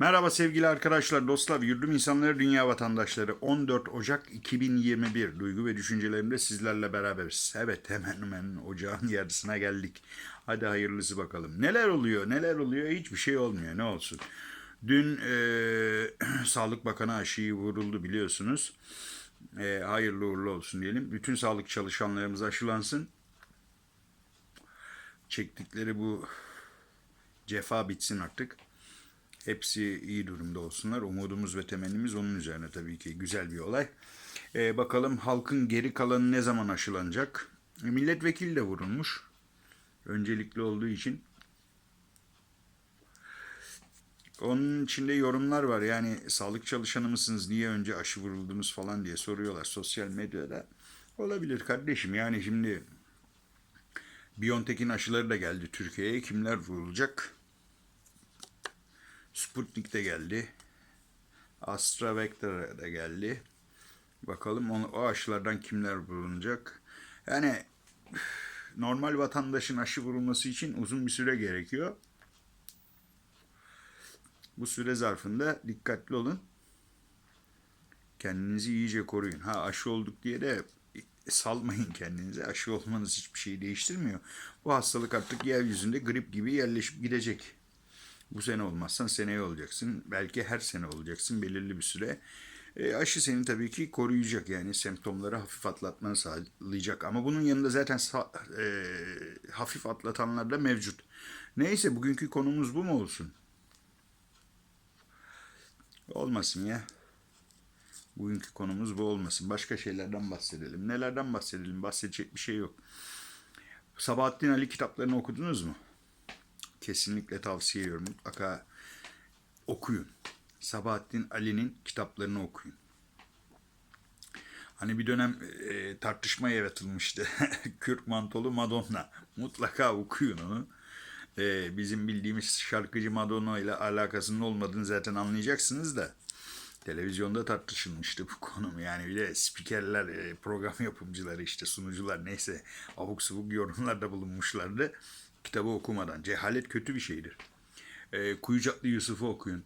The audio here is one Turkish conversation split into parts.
Merhaba sevgili arkadaşlar, dostlar, yurdum insanları, dünya vatandaşları. 14 Ocak 2021 duygu ve düşüncelerimde sizlerle beraberiz. Evet hemen hemen ocağın yarısına geldik. Hadi hayırlısı bakalım. Neler oluyor, neler oluyor? Hiçbir şey olmuyor, ne olsun. Dün eee, Sağlık Bakanı aşıyı vuruldu biliyorsunuz. Eee, hayırlı uğurlu olsun diyelim. Bütün sağlık çalışanlarımız aşılansın. Çektikleri bu cefa bitsin artık. Hepsi iyi durumda olsunlar. Umudumuz ve temennimiz onun üzerine tabii ki. Güzel bir olay. Ee, bakalım halkın geri kalanı ne zaman aşılanacak? E, Milletvekili de vurulmuş. Öncelikli olduğu için. Onun içinde yorumlar var. Yani sağlık çalışanı mısınız? Niye önce aşı vuruldunuz falan diye soruyorlar sosyal medyada. Olabilir kardeşim. Yani şimdi BioNTech'in aşıları da geldi Türkiye'ye. Kimler vurulacak? Sputnik de geldi. AstraVector da geldi. Bakalım o, o aşılardan kimler bulunacak. Yani normal vatandaşın aşı vurulması için uzun bir süre gerekiyor. Bu süre zarfında dikkatli olun. Kendinizi iyice koruyun. Ha aşı olduk diye de salmayın kendinize. Aşı olmanız hiçbir şeyi değiştirmiyor. Bu hastalık artık yeryüzünde grip gibi yerleşip gidecek. Bu sene olmazsan seneye olacaksın. Belki her sene olacaksın belirli bir süre. E, aşı seni tabii ki koruyacak yani semptomları hafif atlatmanı sağlayacak. Ama bunun yanında zaten e, hafif atlatanlar da mevcut. Neyse bugünkü konumuz bu mu olsun? Olmasın ya. Bugünkü konumuz bu olmasın. Başka şeylerden bahsedelim. Nelerden bahsedelim? Bahsedecek bir şey yok. Sabahattin Ali kitaplarını okudunuz mu? Kesinlikle tavsiye ediyorum. Mutlaka okuyun. Sabahattin Ali'nin kitaplarını okuyun. Hani bir dönem e, tartışma yaratılmıştı. Kürk mantolu Madonna. Mutlaka okuyun onu. E, bizim bildiğimiz şarkıcı Madonna ile alakasının olmadığını zaten anlayacaksınız da. Televizyonda tartışılmıştı bu konu. Yani bir de spikerler, e, program yapımcıları işte sunucular neyse abuk subuk yorumlarda bulunmuşlardı. Kitabı okumadan. Cehalet kötü bir şeydir. E, Kuyucaklı Yusuf'u okuyun.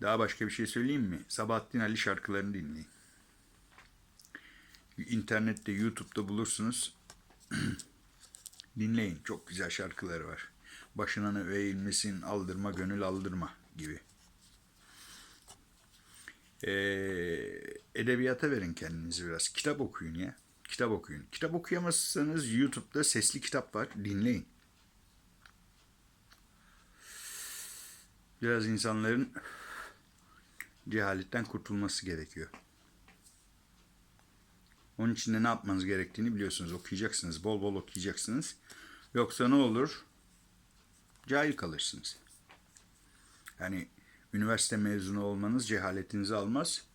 Daha başka bir şey söyleyeyim mi? Sabahattin Ali şarkılarını dinleyin. İnternette, YouTube'da bulursunuz. Dinleyin. Çok güzel şarkıları var. Başına ne eğilmesin, aldırma, gönül aldırma gibi. Ee, edebiyata verin kendinizi biraz. Kitap okuyun ya. Kitap okuyun. Kitap okuyamazsanız YouTube'da sesli kitap var. Dinleyin. Biraz insanların cehaletten kurtulması gerekiyor. Onun için de ne yapmanız gerektiğini biliyorsunuz. Okuyacaksınız. Bol bol okuyacaksınız. Yoksa ne olur? Cahil kalırsınız. Yani üniversite mezunu olmanız cehaletinizi almaz.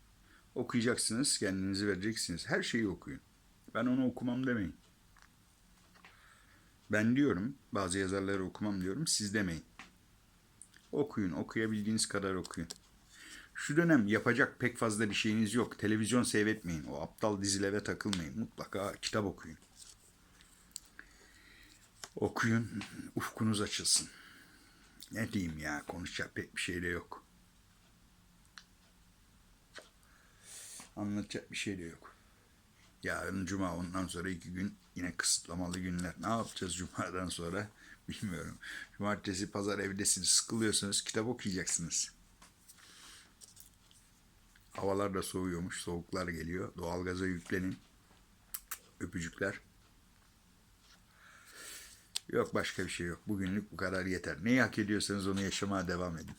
Okuyacaksınız, kendinizi vereceksiniz. Her şeyi okuyun. Ben onu okumam demeyin. Ben diyorum, bazı yazarları okumam diyorum, siz demeyin. Okuyun, okuyabildiğiniz kadar okuyun. Şu dönem yapacak pek fazla bir şeyiniz yok. Televizyon seyretmeyin. O aptal dizilere takılmayın. Mutlaka kitap okuyun. Okuyun, ufkunuz açılsın. Ne diyeyim ya, konuşacak pek bir şey de yok. Anlatacak bir şey de yok. Yarın cuma ondan sonra iki gün yine kısıtlamalı günler. Ne yapacağız cumadan sonra bilmiyorum. Cumartesi pazar evdesiniz sıkılıyorsunuz kitap okuyacaksınız. Havalar da soğuyormuş. Soğuklar geliyor. Doğalgaza yüklenin. Öpücükler. Yok başka bir şey yok. Bugünlük bu kadar yeter. Neyi hak ediyorsanız onu yaşamaya devam edin.